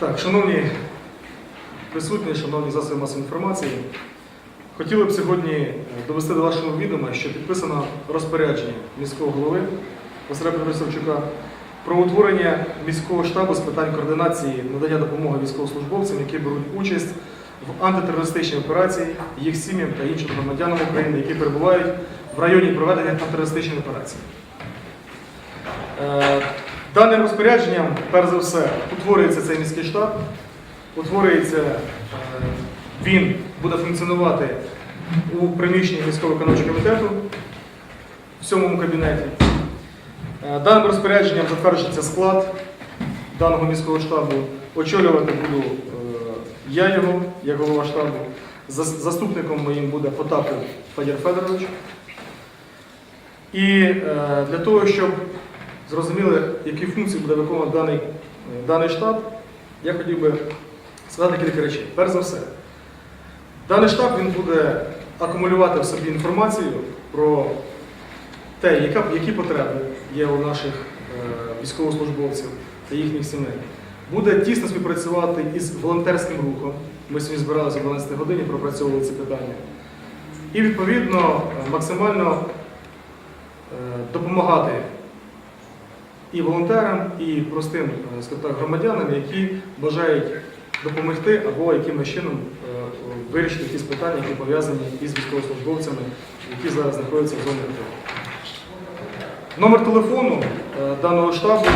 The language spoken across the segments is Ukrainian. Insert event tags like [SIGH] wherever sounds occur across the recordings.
Так, шановні присутні, шановні засоби масової інформації, хотіли б сьогодні е, довести до вашого відома, що підписано розпорядження міського голови Василя Петровича Савчука про утворення міського штабу з питань координації надання допомоги військовослужбовцям, які беруть участь в антитерористичній операції, їх сім'ям та іншим громадянам України, які перебувають в районі проведення антитерористичної операції. Даним розпорядженням, перш за все, утворюється цей міський штаб, утворюється, е, він буде функціонувати у приміщенні міського виконавчого комітету в сьомому кабінеті. Е, Даним розпорядженням затверджується склад даного міського штабу. Очолювати буду е, я його, як голова штабу. Заступником моїм буде Потапов Федір Федорович. І для того, щоб зрозуміли, які функції буде виконувати даний, е, даний штаб, я хотів би сказати кілька речей. Перш за все, даний штаб він буде акумулювати в собі інформацію про те, яка, які потреби є у наших е, військовослужбовців та їхніх сімей. Буде тісно співпрацювати із волонтерським рухом. Ми сьогодні збиралися о 12 годині, пропрацьовували ці питання. І відповідно е, максимально е, допомагати і волонтерам, і простим е, так, громадянам, які бажають допомогти або якимось чином е, вирішити якісь питання, які пов'язані із військовослужбовцями, які зараз знаходяться в зоні АТО. Номер телефону е, даного штабу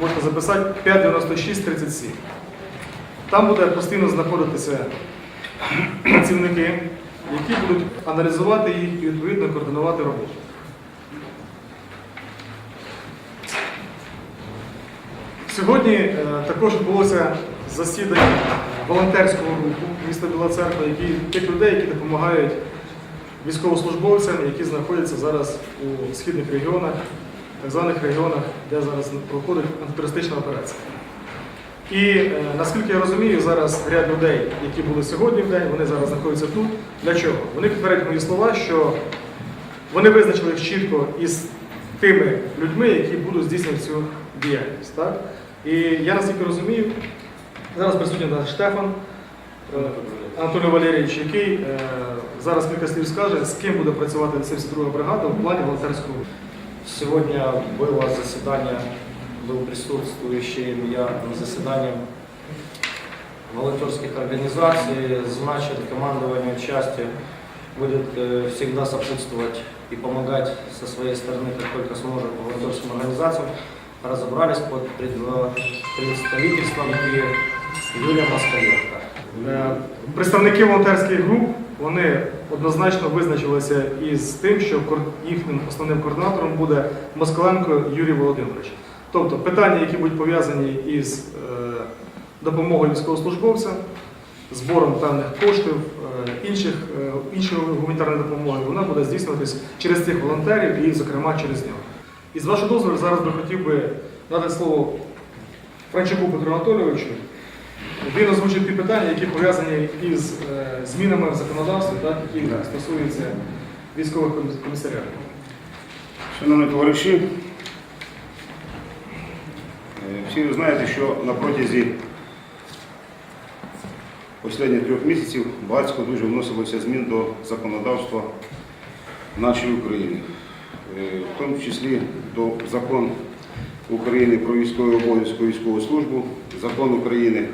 можна записати 596 37. Там буде постійно знаходитися працівники, які будуть аналізувати їх і відповідно координувати роботу. Сьогодні е, також відбулося засідання волонтерського руху міста Біла Церква, які, тих людей, які допомагають військовослужбовцям, які знаходяться зараз у східних регіонах, так званих регіонах, де зараз проходить антитерористична операція. І е, наскільки я розумію, зараз ряд людей, які були сьогодні в день, вони зараз знаходяться тут. Для чого? Вони підтвердять мої слова, що вони визначили їх чітко із тими людьми, які будуть здійснювати цю діяльність. Так? І я наскільки розумію, зараз присутній наш Штефан е, Анатолій Валерійович, який е, зараз кілька слів скаже, з ким буде працювати 72 бригада в плані волонтерського руху. Сегодня было заседание, был присутствующий я на заседании волонтерских организаций, значит, командование части будет э, всегда сопутствовать и помогать со своей стороны, как только сможет, волонтерским организациям. Разобрались под предво- представительством и Юлия Москаленко. Е, Представники волонтерських груп вони однозначно визначилися із тим, що їхнім основним координатором буде Москаленко Юрій Володимирович. Тобто питання, які будуть пов'язані із е, допомогою військовослужбовцям, збором певних коштів, е, інших, іншої гуманітарної допомоги, вона буде здійснюватись через цих волонтерів і, зокрема, через нього. І з вашого дозволу зараз би хотів би дати слово Франчуку Петру Анатолійовичу. Він озвучить ті питання, які пов'язані із е, змінами в законодавстві, так, які стосуються військових коміс- комісаріатів. Шановні товариші, е, всі ви знаєте, що на протязі останніх трьох місяців багатько дуже вносилося змін до законодавства нашої України, в тому числі до закон України про військовий обов'язок військову службу, закон України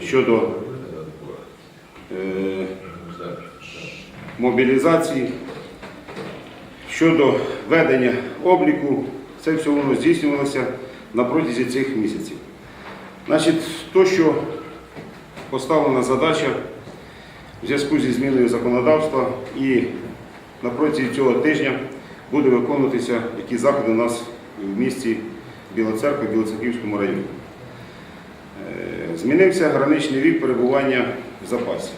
щодо е, мобілізації, щодо ведення обліку, це все воно здійснювалося на протязі цих місяців. Значить, то, що поставлена задача в зв'язку зі зміною законодавства і на протязі цього тижня буде виконуватися, які заходи у нас в місті Біла Церква, Білоцерківському районі. Е, Змінився граничний вік перебування в запасі.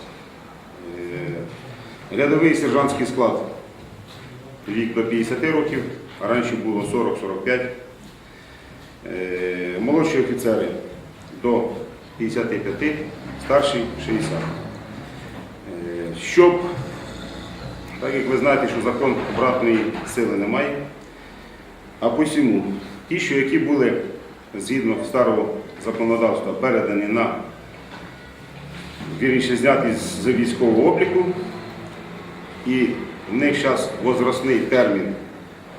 Е, Рядовий сержантський склад вік до 50 років, а раніше було 40-45. Е, Молодші офіцери до 55, старші 60. Е, Щоб, так як ви знаєте, що закон обратної сили немає, а посіму, ті, що які були згідно старого законодавства передані на вірніше зняті з військового обліку. І в них зараз возрастний термін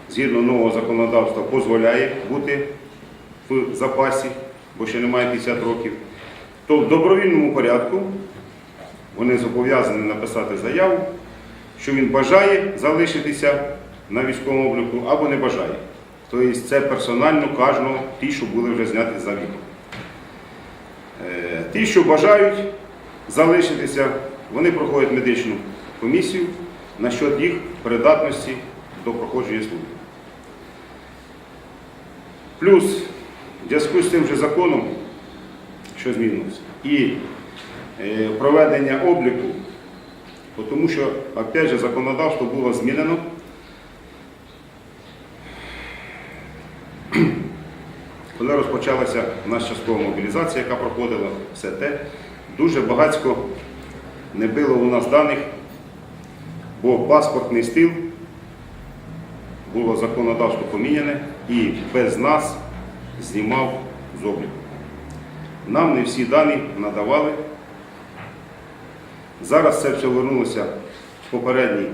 згідно нового законодавства дозволяє бути в запасі, бо ще немає 50 років. То в добровільному порядку вони зобов'язані написати заяву, що він бажає залишитися на військовому обліку або не бажає. Тобто це персонально кожного ті, що були вже зняті за віком. Е, Ті, що бажають залишитися, вони проходять медичну комісію насчет їх придатності до проходження служби. Плюс, в зв'язку з тим же законом, що змінилося, і е, проведення обліку, тому що, опять же, законодавство було змінено. [CLEARS THROAT] Коли розпочалася наша часткова мобілізація, яка проходила, все те, дуже багатько не було у нас даних, бо паспортний стил було законодавство поміняне і без нас знімав з обліку. Нам не всі дані надавали. Зараз це все вернулося в попередній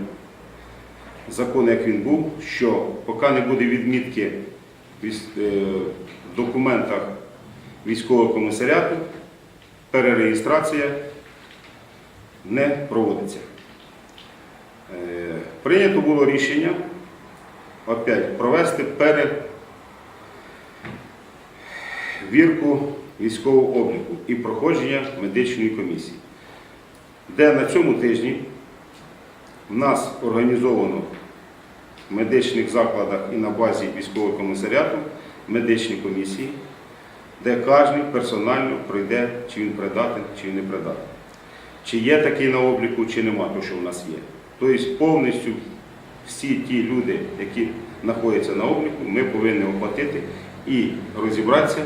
закон, як він був, що поки не буде відмітки е, в документах військового комісаріату, перереєстрація не проводиться. Е, Прийнято було рішення опять провести перевірку військового обліку і проходження медичної комісії, де на цьому тижні в нас організовано в медичних закладах і на базі військового комісаріату медичні комісії, де кожен персонально пройде, чи він придатен, чи не придатен. Чи є такий на обліку, чи нема, то що в нас є. Тобто повністю всі ті люди, які знаходяться на обліку, ми повинні охватити і розібратися,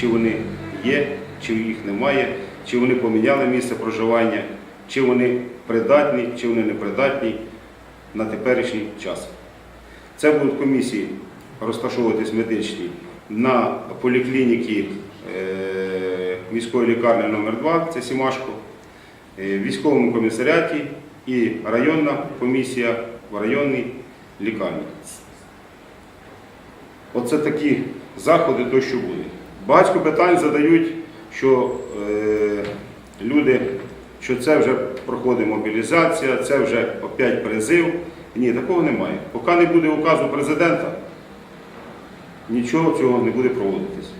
чи вони є, чи їх немає, чи вони поміняли місце проживання, чи вони придатні, чи вони не придатні на теперішній час. Це будуть комісії розташовуватись медичні на поліклініки е, міської лікарні номер 2 це Сімашко, е, військовому комісаріаті і районна комісія в районній лікарні. Оце такі заходи, то що буде. Багато питань задають, що е, люди, що це вже проходить мобілізація, це вже опять призив. Ні, такого немає. Поки не буде указу президента, нічого цього не буде проводитись.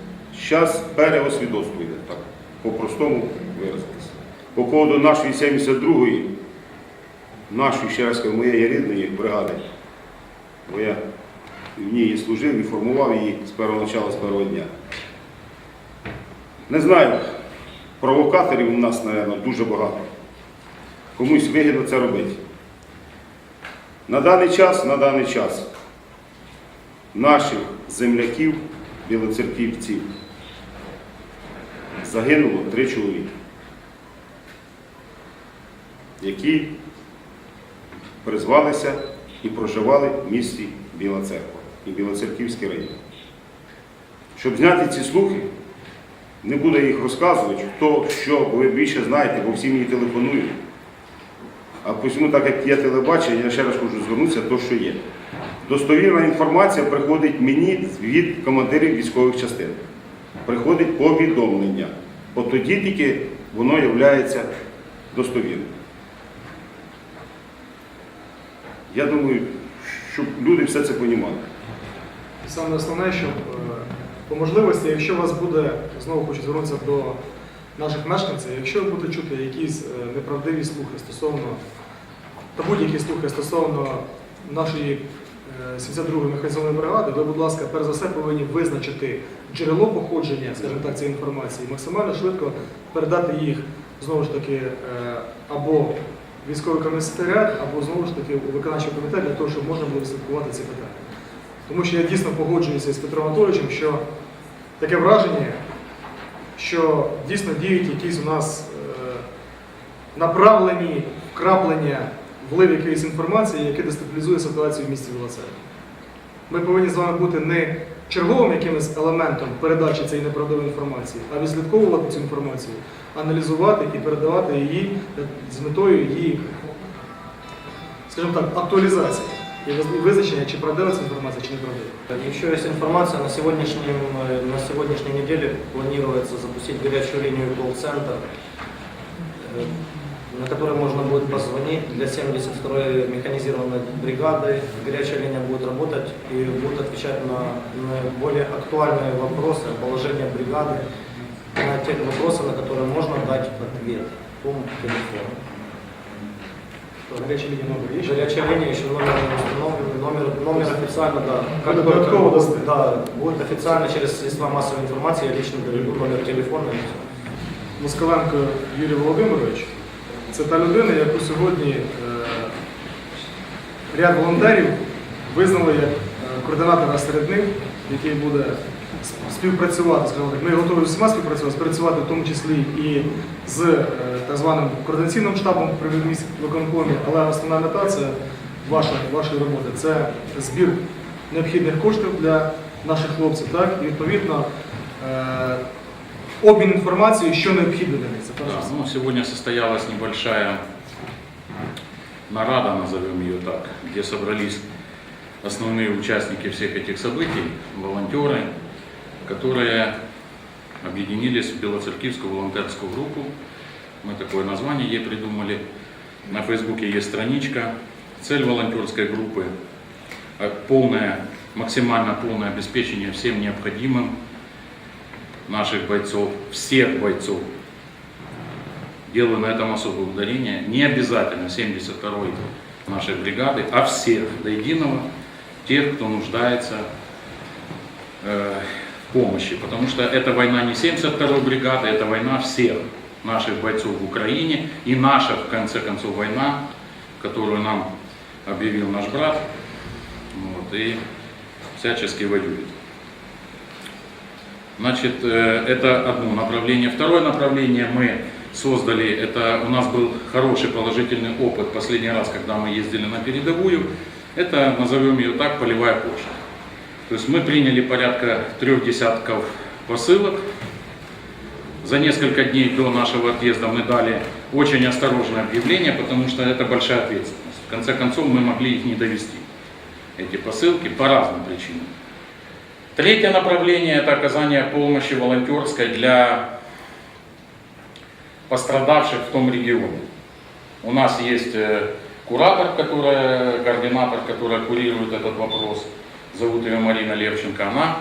Зараз переосвідоцтво йде, так, по-простому виразитися. По поводу нашої 72-ї, нашої, ще раз кажу, моєї рідної бригади, бо я в ній служив і формував її з першого начала, з першого дня. Не знаю, провокаторів у нас, мабуть, дуже багато. Комусь вигідно це робити. На даний час, на даний час наших земляків, білоцерківців, загинуло три чоловіки, які призвалися і проживали в місті Біла Церква і Білоцерківський район. Щоб зняти ці слухи, не буду їх розказувати, хто що, ви більше знаєте, бо всі мені телефонують. А посьому, так як є телебачення, я ще раз хочу звернутися, то що є. Достовірна інформація приходить мені від командирів військових частин. Приходить повідомлення. От тоді тільки воно є достовірним. Я думаю, щоб люди все це розуміли. Саме основне, що по можливості, якщо у вас буде, знову хочу звернутися до наших мешканців, якщо ви будете чути якісь е, неправдиві слухи стосовно, та будь-які слухи стосовно нашої е, 72-ї механізованої бригади, ви, будь ласка, перш за все повинні визначити джерело походження, скажімо так, цієї інформації, максимально швидко передати їх знову ж таки е, або військовий комісаріат, або знову ж таки у виконавчий комітет для того, щоб можна було відслідкувати ці питання. Тому що я дійсно погоджуюся з Петром Анатолійовичем, що таке враження, що дійсно діють якісь у нас е, направлені вкраплення, влив якоїсь інформації, яке дестабілізує ситуацію в місті Білоцеркві. Ми повинні з вами бути не черговим якимось елементом передачі цієї неправдивої інформації, а відслідковувати цю інформацію, аналізувати і передавати її з метою її, скажімо так, актуалізації і виз- і визначення, чи правдива ця інформація, чи неправдива. Еще есть информация, на, сегодняшнем, э, на сегодняшней неделе планируется запустить горячую линию колл-центр, э, на которой можно будет позвонить для 72-й механизированной бригады. Горячая линия будет работать и будет отвечать на, на более актуальные вопросы положения бригады, на те вопросы, на которые можно дать ответ по телефону. Гарячі лінії номер є? ще? Горячая линия еще номер не установлен, номер, номер официально, да. Как только да, будет официально через средства массовой информации, я лично доведу номер телефона. и всё. Москаленко Юрій Володимирович це та людина, яку сьогодні е, ряд волонтерів визнали як е, координатора серед них, який буде співпрацювати, скажімо так. Ми готові з усіма співпрацювати, співпрацювати в тому числі і з е, так званим координаційним штабом при виконкомі, але основна мета це ваша, вашої роботи. Це збір необхідних коштів для наших хлопців, так, і відповідно. е, Обмін інформацією, що необхідно для них. Це перше. Да, ну, сегодня состоялась небольшая нарада, назовем ее так, где собрались основные участники всех этих событий, волонтеры, которые объединились в Белоцеркивскую волонтерскую группу. Мы такое название ей придумали. На Фейсбуке есть страничка. Цель волонтерской группы э, – полное, максимально полное обеспечение всем необходимым наших бойцов, всех бойцов. Делаю на этом особое ударение. Не обязательно 72-й нашей бригады, а всех до единого, тех, кто нуждается э, в помощи. Потому что это война не 72-й бригады, это война всех наших бойцов в Украине. И наша, в конце концов, война, которую нам объявил наш брат, вот, и всячески воюет. Значит, э, это одно направление. Второе направление мы создали, это у нас был хороший положительный опыт последний раз, когда мы ездили на передовую. Это, назовем ее так, полевая почта. То есть мы приняли порядка трех десятков посылок. За несколько дней до нашего отъезда мы дали очень осторожное объявление, потому что это большая ответственность. Конце концов, мы могли их не довести, эти посылки, по разным причинам. Третье направление – это оказание помощи волонтерской для пострадавших в том регионе. У нас есть э, куратор, которая, координатор, которая курирует этот вопрос. Зовут ее Марина Левченко. Она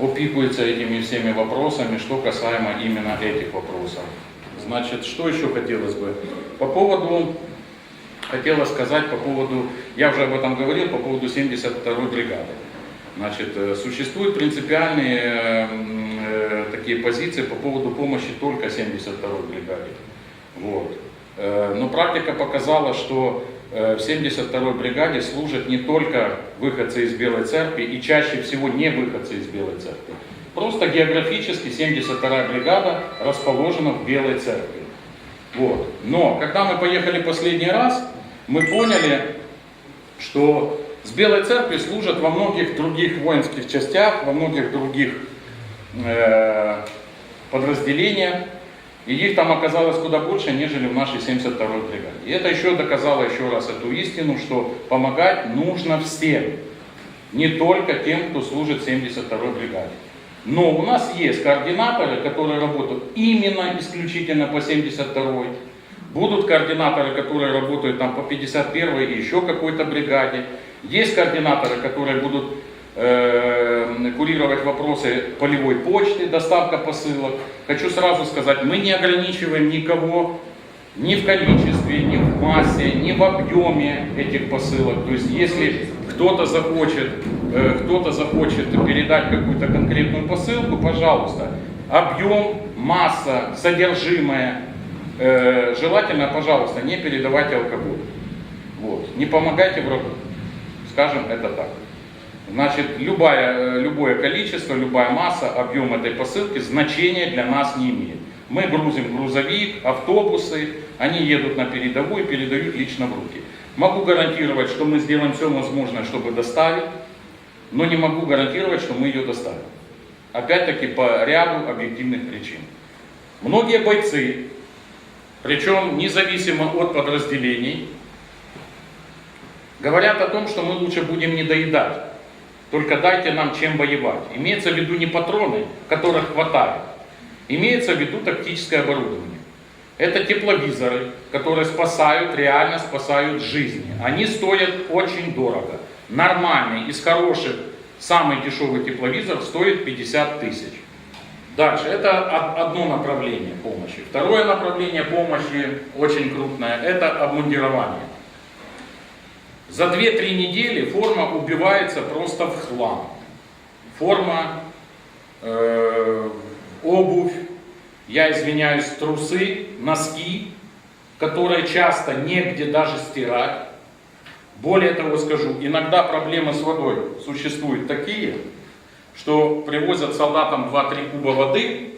опикуется этими всеми вопросами, что касаемо именно этих вопросов. Значит, что еще хотелось бы? По поводу, хотела сказать по поводу, я уже об этом говорил, по поводу 72-й бригады. Значит, э, существуют принципиальные э, э, такие позиции по поводу помощи только 72-й бригаде. Вот. Э, Но практика показала, что э, в 72-й бригаде служат не только выходцы из Белой Церкви и чаще всего не выходцы из Белой Церкви. Просто географически 72-я бригада расположена в Белой Церкви. Вот. Но когда мы поехали последний раз, мы поняли, что с Белой Церкви служат во многих других воинских частях, во многих других э, подразделениях, и их там оказалось куда больше, нежели в нашей 72-й бригаде. И это еще доказало еще раз эту истину, что помогать нужно всем, не только тем, кто служит в 72-й бригаде. Но у нас есть координаторы, которые работают именно исключительно по 72-й. Будут координаторы, которые работают там по 51-й и еще какой-то бригаде. Есть координаторы, которые будут э, курировать вопросы полевой почты, доставка посылок. Хочу сразу сказать, мы не ограничиваем никого ни в количестве, ни в массе, ни в объеме этих посылок. То есть если кто-то захочет, э, кто-то захочет передать какую-то конкретную посылку, пожалуйста, объем, масса, содержимое, э, желательно, пожалуйста, не передавайте алкоголь. Вот. Не помогайте врагу. Скажем это так. Значит, любое, э, любое количество, любая масса, объем этой посылки значения для нас не имеет. Мы грузим грузовик, автобусы, они едут на передовую и передают лично в руки. Могу гарантировать, что мы сделаем все возможное, чтобы доставить но не могу гарантировать, что мы ее доставим. Опять-таки по ряду объективных причин. Многие бойцы, причем независимо от подразделений, говорят о том, что мы лучше будем не доедать. Только дайте нам чем воевать. Имеется в виду не патроны, которых хватает. Имеется в виду тактическое оборудование. Это тепловизоры, которые спасают, реально спасают жизни. Они стоят очень дорого. Нормальный, из хороших, самый дешевый тепловизор стоит 50 тысяч. Дальше, это од- одно направление помощи. Второе направление помощи, очень крупное, это обмундирование. За 2-3 недели форма убивается просто в хлам. Форма, э, обувь, я извиняюсь, трусы, носки, которые часто негде даже стирать. Более того скажу, иногда проблемы с водой существуют такие, что привозят солдатам 2-3 куба воды,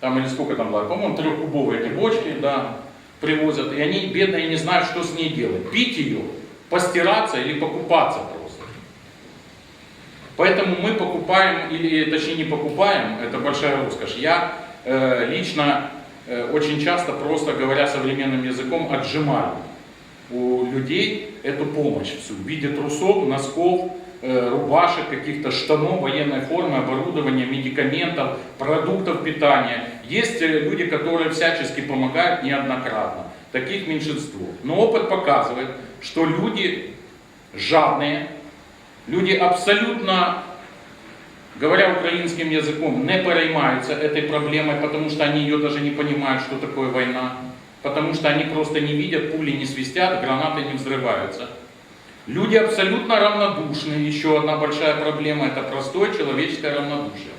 там или сколько там было, по-моему, трехкубовые эти бочки, да, привозят, и они, бедные, не знают, что с ней делать. Пить ее, постираться или покупаться просто. Поэтому мы покупаем, или точнее не покупаем, это большая роскошь. Я э, лично э, очень часто, просто говоря современным языком, отжимаю у людей эту помощь всю в виде трусов, носков, рубашек, каких-то штанов, военной формы, оборудования, медикаментов, продуктов питания. Есть э, люди, которые всячески помогают неоднократно. Таких меньшинство. Но опыт показывает, что люди жадные, люди абсолютно, говоря украинским языком, не переймаются этой проблемой, потому что они ее даже не понимают, что такое война. Потому что они просто не видят, пули не свистят, гранаты не взрываются. Люди абсолютно равнодушны. Еще одна большая проблема – это простое человеческое равнодушие.